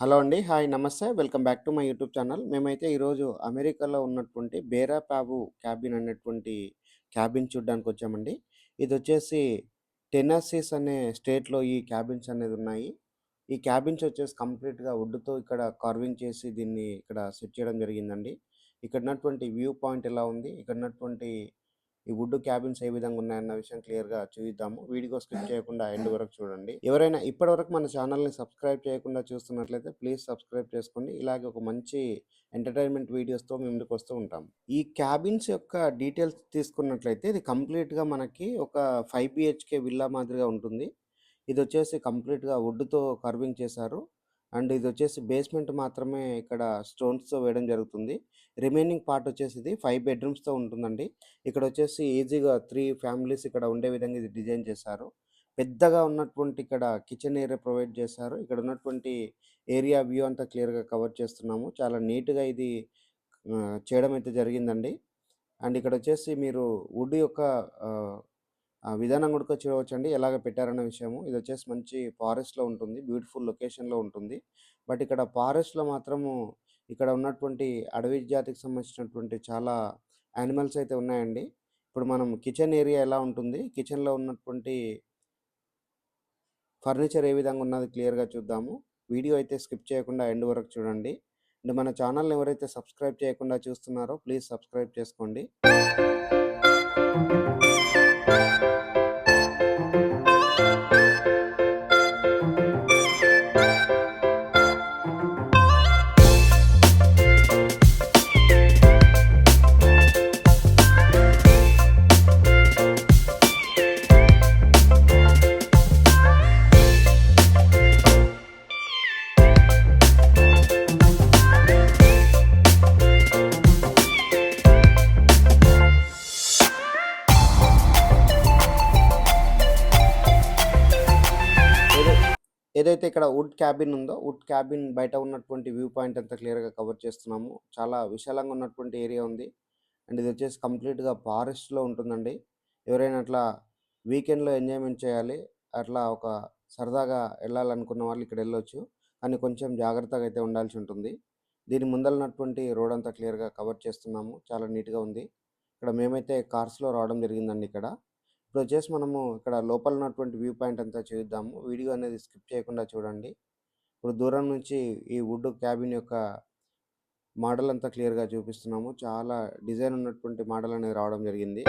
Hello అండి. Hi namaste. Welcome back to my YouTube channel. మేమైతే ఈరోజు అమెరికాలో ఉన్నటువంటి బేరా ప్యాబు క్యాబిన్ అనేటువంటి క్యాబిన్ చూడడానికి వచ్చామండి ఇది వచ్చేసి టెనాసిస్ అనే స్టేట్‌లో ఈ క్యాబిన్స్ అనేది ఉన్నాయి ఈ క్యాబిన్స్ వచ్చేసి కంప్లీట్‌గా వుడ్‌తో ఇక్కడ కార్వింగ్ చేసి దీన్ని ఇక్కడ సెట్ చేయడం జరిగిందండి. ఇక్కడ ఉన్నటువంటి వ్యూ పాయింట్ ఎలా ఉంది? ఇక్కడ ఉన్నటువంటి ఈ వుడ్ క్యాబిన్స్ ఏ విధంగా ఉన్నాయన్న విషయం క్లియర్‌గా చూద్దాము వీడియో స్కిప్ చేయకుండా ఎండ్ వరకు చూడండి. ఎవరైనా ఇప్పటి వరకు మన ఛానల్‌ని సబ్స్క్రైబ్ చేయకుండా చూస్తున్నట్లయితే ప్లీజ్ సబ్స్క్రైబ్ చేసుకోండి. ఇలాగే ఒక మంచి ఎంటర్‌టైన్‌మెంట్ వీడియోస్‌తో ముందుకు వస్తూ ఉంటాం. ఈ క్యాబిన్స్ యొక్క డీటెయిల్స్ తీసుకున్నట్లయితే ఇది కంప్లీట్‌గా మనకి ఒక ఫైవ్ బిహెచ్కే విల్లా మాదిరిగా ఉంటుంది. ఇది వచ్చేసి కంప్లీట్‌గా వుడ్‌తో కర్వింగ్ చేశారు. అండ్ ఇది వచ్చేసి బేస్‌మెంట్ మాత్రమే ఇక్కడ స్టోన్స్‌తో వేయడం జరుగుతుంది. రిమైనింగ్ పార్ట్ వచ్చేసి ఇది ఫైవ్ బెడ్‌రూమ్స్‌తో ఉంటుందండి. ఇక్కడ వచ్చేసి ఈజీగా త్రీ ఫ్యామిలీస్ ఇక్కడ ఉండే విధంగా ఇది డిజైన్ చేశారు. పెద్దగా ఉన్నటువంటి ఇక్కడ కిచెన్ ఏరియా ప్రొవైడ్ చేశారు. ఇక్కడ ఉన్నటువంటి ఏరియా వ్యూ అంతా క్లియర్‌గా కవర్ చేస్తున్నాము. చాలా నీట్‌గా ఇది చేయడం అయితే జరిగిందండి. అండ్ ఇక్కడ వచ్చేసి మీరు వుడ్ యొక్క విధానం కూడా చూడవచ్చండి. ఎలాగ పెట్టారన్న విషయము. ఇది వచ్చేసి మంచి ఫారెస్ట్‌లో ఉంటుంది. బ్యూటిఫుల్ లొకేషన్‌లో ఉంటుంది. బట్ ఇక్కడ ఫారెస్ట్‌లో మాత్రము ఇక్కడ ఉన్నటువంటి అడవి జాతికి సంబంధించినటువంటి చాలా యానిమల్స్ అయితే ఉన్నాయండి. ఇప్పుడు మనం కిచెన్ ఏరియా ఎలా ఉంటుంది? కిచెన్‌లో ఉన్నటువంటి ఫర్నిచర్ ఏ విధంగా ఉన్నది క్లియర్‌గా చూద్దాము. వీడియో అయితే స్కిప్ చేయకుండా ఎండ్ వరకు చూడండి. అండ్ మన ఛానల్‌ని ఎవరైతే సబ్స్క్రైబ్ చేయకుండా చూస్తున్నారో ప్లీజ్ సబ్స్క్రైబ్ చేసుకోండి. ఏదైతే ఇక్కడ వుడ్ క్యాబిన్ ఉందో, వుడ్ క్యాబిన్ బయట ఉన్నటువంటి వ్యూ పాయింట్ అంతా క్లియర్‌గా కవర్ చేస్తున్నాము. చాలా విశాలంగా ఉన్నటువంటి ఏరియా ఉంది. అండ్ ఇది వచ్చేసి కంప్లీట్‌గా ఫారెస్ట్‌లో ఉంటుందండి. ఎవరైనా అట్లా వీకెండ్‌లో ఎంజాయ్‌మెంట్ చేయాలి. అట్లా ఒక సరదాగా వెళ్ళాలనుకున్న వాళ్ళు ఇక్కడ వెళ్ళొచ్చు కానీ కొంచెం జాగ్రత్తగా అయితే ఉండాల్సి ఉంటుంది. దీని ముందలనటువంటి రోడ్ అంతా క్లియర్‌గా కవర్ చేస్తున్నాము. చాలా నీట్‌గా ఉంది. ఇక్కడ మేమైతే కార్స్‌లో రావడం జరిగిందండి ఇక్కడ. ఇప్పుడు వచ్చేసి మనము ఇక్కడ లోపల ఉన్నటువంటి వ్యూ పాయింట్ అంతా చూద్దాము. వీడియో అనేది స్కిప్ చేయకుండా చూడండి. ఇప్పుడు దూరం నుంచి ఈ వుడ్ క్యాబిన్ యొక్క మోడల్ అంతా క్లియర్‌గా చూపిస్తున్నాము. చాలా డిజైన్ ఉన్నటువంటి మోడల్ అనేది రావడం జరిగింది.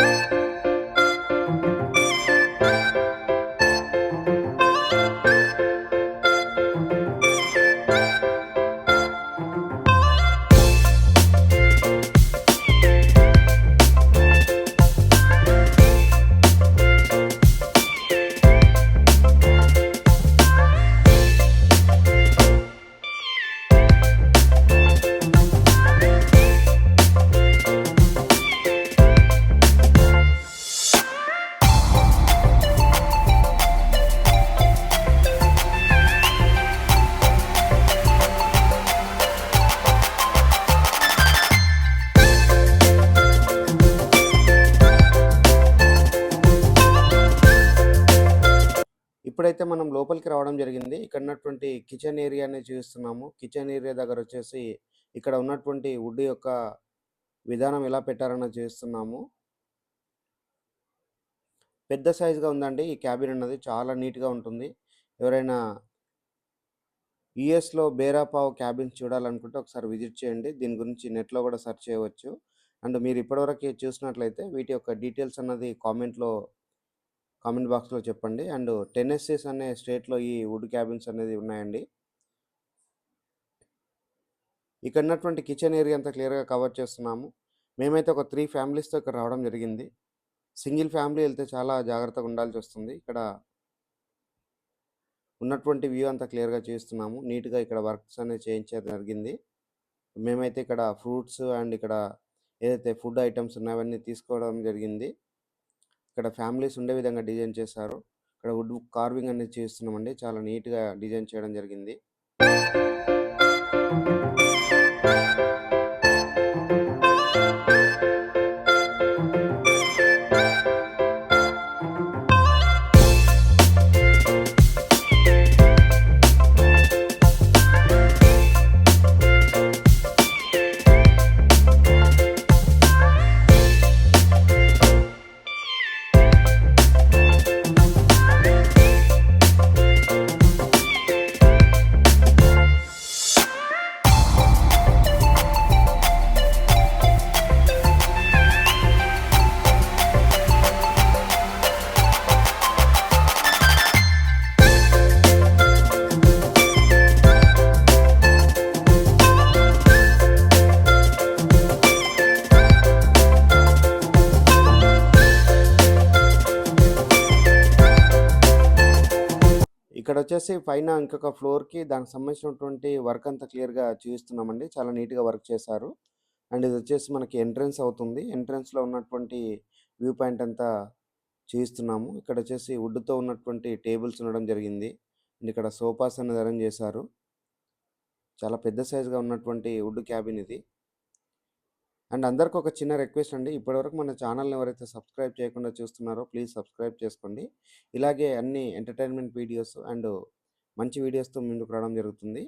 ఇప్పుడైతే మనం లోపలికి రావడం జరిగింది. ఇక్కడ ఉన్నటువంటి కిచెన్ ఏరియానే చూస్తున్నాము. కిచెన్ ఏరియా దగ్గర వచ్చేసి ఇక్కడ ఉన్నటువంటి వుడ్ యొక్క విధానం ఎలా పెట్టారన్నది చూస్తున్నాము. పెద్ద సైజుగా ఉందండి ఈ క్యాబిన్ అన్నది. చాలా నీట్‌గా ఉంటుంది. ఎవరైనా యుఎస్లో బేరాపావ్ క్యాబిన్స్ చూడాలనుకుంటే ఒకసారి విజిట్ చేయండి. దీని గురించి నెట్‌లో కూడా సెర్చ్ చేయవచ్చు. అండ్ మీరు ఇప్పటివరకు చూసినట్లయితే వీటి యొక్క డీటెయిల్స్ అన్నది కామెంట్‌లో కామెంట్ బాక్స్‌లో చెప్పండి. అండ్ టెన్నెస్సీస్ అనే స్టేట్‌లో ఈ వుడ్ క్యాబిన్స్ అనేది ఉన్నాయండి. ఇక్కడ ఉన్నటువంటి కిచెన్ ఏరియా అంతా క్లియర్‌గా కవర్ చేస్తున్నాము. మేమైతే ఒక త్రీ ఫ్యామిలీస్‌తో ఇక్కడ రావడం జరిగింది. సింగిల్ ఫ్యామిలీ వెళ్తే చాలా జాగ్రత్తగా ఉండాల్సి వస్తుంది ఇక్కడ ఉన్నటువంటి వ్యూ అంతా క్లియర్‌గా చేస్తున్నాము నీట్‌గా ఇక్కడ వర్క్స్ అనేవి చేయించడం జరిగింది. మేమైతే ఇక్కడ ఫ్రూట్స్ అండ్ ఇక్కడ ఏదైతే ఫుడ్ ఐటమ్స్ ఉన్నాయో అవన్నీ తీసుకోవడం జరిగింది. ఇక్కడ ఫ్యామిలీస్ ఉండే విధంగా డిజైన్ చేశారు. ఇక్కడ వుడ్ కార్వింగ్ అనేది చేస్తున్నామండి. చాలా నీట్‌గా డిజైన్ చేయడం జరిగింది. వచ్చేసి పైన ఇంకొక ఫ్లోర్‌కి దానికి సంబంధించినటువంటి వర్క్ అంతా క్లియర్‌గా చూపిస్తున్నామండి చాలా నీట్‌గా వర్క్ చేశారు. అండ్ ఇది వచ్చేసి మనకి ఎంట్రన్స్ అవుతుంది. ఎంట్రన్స్‌లో ఉన్నటువంటి వ్యూ పాయింట్ అంతా చూయిస్తున్నాము. ఇక్కడొచ్చేసి వుడ్‌తో ఉన్నటువంటి టేబుల్స్ ఉండడం జరిగింది. అండ్ ఇక్కడ సోఫాస్ అనేది అరేంజ్ చేశారు. చాలా పెద్ద సైజుగా ఉన్నటువంటి వుడ్ క్యాబిన్ ఇది. అండ్ అందరికి ఒక చిన్న రిక్వెస్ట్ అండి. ఇప్పటివరకు మన ఛానల్ని ఎవరైతే సబ్స్క్రైబ్ చేయకుండా చూస్తున్నారో ప్లీజ్ సబ్స్క్రైబ్ చేసుకోండి. ఇలాగే అన్ని ఎంటర్టైన్మెంట్ వీడియోస్ అండ్ మంచి వీడియోస్తో ముందుకు రావడం జరుగుతుంది.